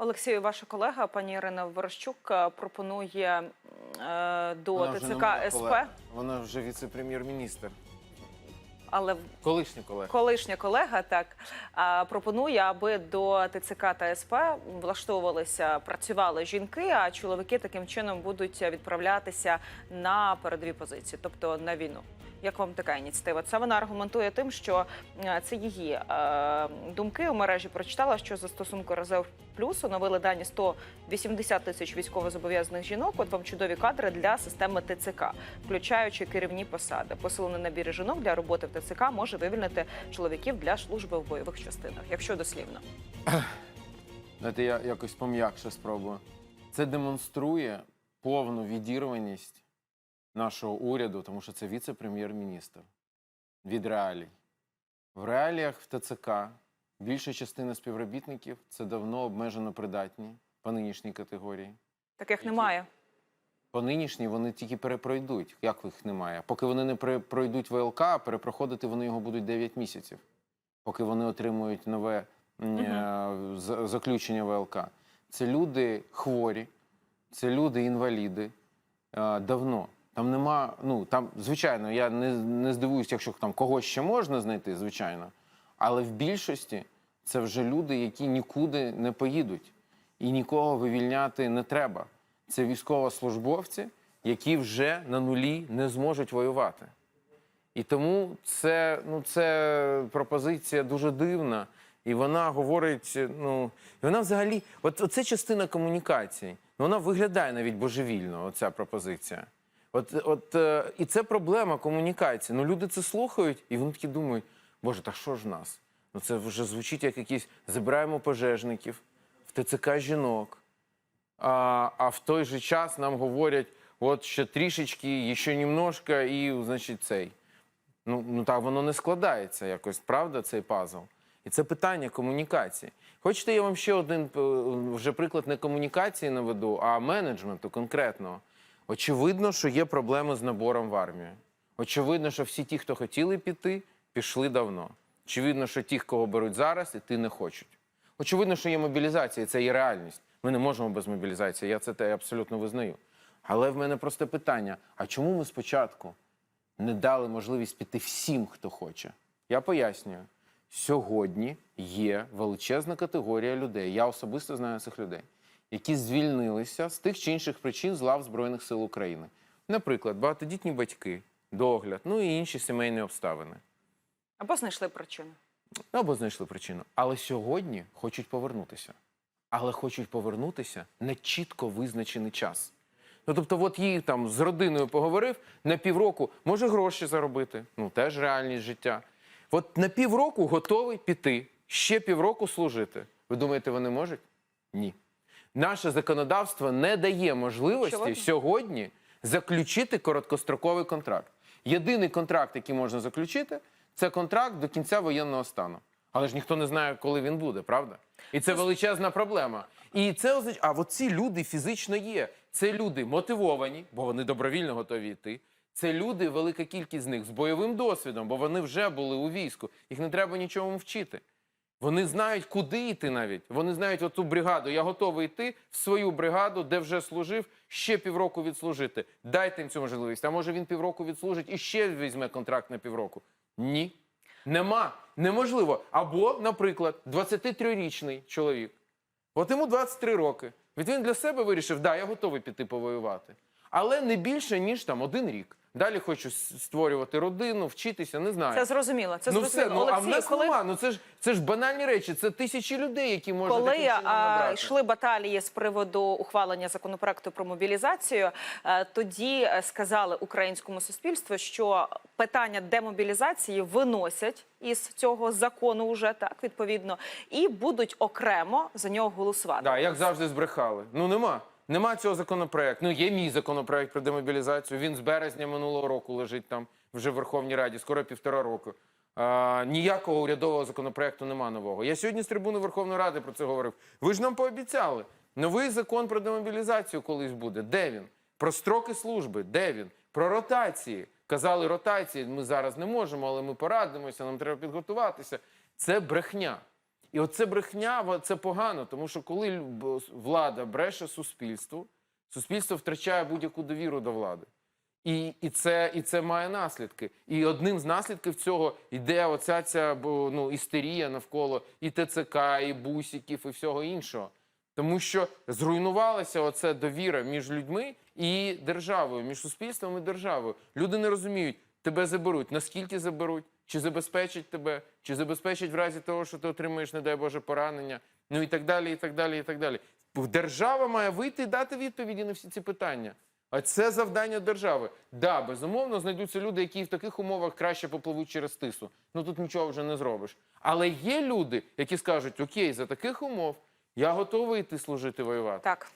Олексію, ваша колега, пані Ірина Ворощук, е, пропонує е, до Вона ТЦК СП, колега. Вона вже віце-прем'єр-міністр. але Колишній колега. колишня колега так пропонує, аби до ТЦК та СП влаштовувалися, працювали жінки, а чоловіки таким чином будуть відправлятися на передові позиції, тобто на війну. Як вам така ініціатива? Це вона аргументує тим, що е, це її е, думки у мережі прочитала, що за стосунку резерв плюс оновили дані 180 тисяч військовозобов'язаних жінок. От вам чудові кадри для системи ТЦК, включаючи керівні посади. Посилений набір жінок для роботи в ТЦК може вивільнити чоловіків для служби в бойових частинах, якщо дослівно. Знаєте, я якось пом'якше спробую. Це демонструє повну відірваність нашого уряду, тому що це віце-прем'єр-міністр від реалій. В реаліях в ТЦК більша частина співробітників це давно обмежено придатні по нинішній категорії. Таких Які? немає. По нинішній вони тільки перепройдуть. Як їх немає? Поки вони не пройдуть ВЛК, перепроходити вони його будуть 9 місяців, поки вони отримують нове е, заключення ВЛК. Це люди хворі, це люди інваліди. е, Давно. Там нема, ну там, звичайно, я не, не здивуюся, якщо там когось ще можна знайти, звичайно. Але в більшості це вже люди, які нікуди не поїдуть і нікого вивільняти не треба. Це військовослужбовці, які вже на нулі не зможуть воювати. І тому це, ну, це пропозиція дуже дивна. І вона говорить, ну, і вона взагалі, от це частина комунікації. Вона виглядає навіть божевільно, оця пропозиція. От, от, е, і це проблема комунікації. Ну, люди це слухають, і вони такі думають, боже, та що ж нас? Ну це вже звучить як якісь забираємо пожежників в ТЦК жінок. А, а в той же час нам говорять, от ще трішечки, ще немножко, і, значить, цей. Ну, ну так воно не складається якось, правда, цей пазл. І це питання комунікації. Хочете, я вам ще один е, вже приклад не комунікації наведу, а менеджменту конкретного. Очевидно, що є проблеми з набором в армію. Очевидно, що всі ті, хто хотіли піти, пішли давно. Очевидно, що ті, кого беруть зараз, іти не хочуть. Очевидно, що є мобілізація, це є реальність. Ми не можемо без мобілізації, я це те абсолютно визнаю. Але в мене просте питання: а чому ми спочатку не дали можливість піти всім, хто хоче? Я пояснюю. Сьогодні є величезна категорія людей, я особисто знаю цих людей, які звільнилися з тих чи інших причин з лав Збройних сил України. Наприклад, багатодітні батьки, догляд, ну і інші сімейні обставини. Або знайшли причину. Ну, Або знайшли причину. Але сьогодні хочуть повернутися. Але хочуть повернутися на чітко визначений час. Ну, тобто, от їй там з родиною поговорив на півроку, може гроші заробити. Ну, теж реальність життя. От на півроку готовий піти, ще півроку служити. Ви думаєте, вони можуть? Ні. Наше законодавство не дає можливості Сьогодні? сьогодні заключити короткостроковий контракт. Єдиний контракт, який можна заключити, це контракт до кінця воєнного стану. Але ж ніхто не знає, коли він буде, правда? І це величезна проблема. І це означає, а от ці люди фізично є. Це люди мотивовані, бо вони добровільно готові йти. Це люди, велика кількість з них з бойовим досвідом, бо вони вже були у війську. Їх не треба нічому вчити. Вони знають, куди йти навіть. Вони знають оту бригаду. Я готовий йти в свою бригаду, де вже служив, ще півроку відслужити. Дайте їм цю можливість. А може він півроку відслужить і ще візьме контракт на півроку? Ні. Нема. Неможливо. Або, наприклад, 23-річний чоловік. От йому 23 роки. Від він для себе вирішив, да, я готовий піти повоювати. Але не більше, ніж там один рік. Далі хочу створювати родину, вчитися, не знаю. Це зрозуміло. Це ну зрозуміло. все, ну, а в нас коли... нема. Ну це ж це ж банальні речі. Це тисячі людей, які можна Коли таким чином набрати. йшли баталії з приводу ухвалення законопроекту про мобілізацію, е, тоді е, сказали українському суспільству, що питання демобілізації виносять із цього закону уже так відповідно, і будуть окремо за нього голосувати. Да, як завжди збрехали. Ну нема. Нема цього законопроекту. Ну, є мій законопроект про демобілізацію. Він з березня минулого року лежить там вже в Верховній Раді, скоро півтора року. А, ніякого урядового законопроекту нема нового. Я сьогодні з трибуни Верховної Ради про це говорив. Ви ж нам пообіцяли. Новий закон про демобілізацію колись буде. Де він? Про строки служби, де він? Про ротації. Казали, ротації ми зараз не можемо, але ми порадимося, нам треба підготуватися. Це брехня. І оце брехня, це погано, тому що коли влада бреше суспільству, суспільство втрачає будь-яку довіру до влади. І, і, це, і це має наслідки. І одним з наслідків цього йде оця ця ну, істерія навколо і ТЦК, і бусиків, і всього іншого. Тому що зруйнувалася оця довіра між людьми і державою, між суспільством і державою. Люди не розуміють, тебе заберуть, наскільки заберуть, чи забезпечать тебе, чи забезпечать в разі того, що ти отримаєш, не дай Боже, поранення, ну і так далі, і так далі, і так далі. Держава має вийти і дати відповіді на всі ці питання. А це завдання держави. Да, безумовно, знайдуться люди, які в таких умовах краще попливуть через тису. Ну тут нічого вже не зробиш. Але є люди, які скажуть: Окей, за таких умов я готовий йти служити воювати. Так.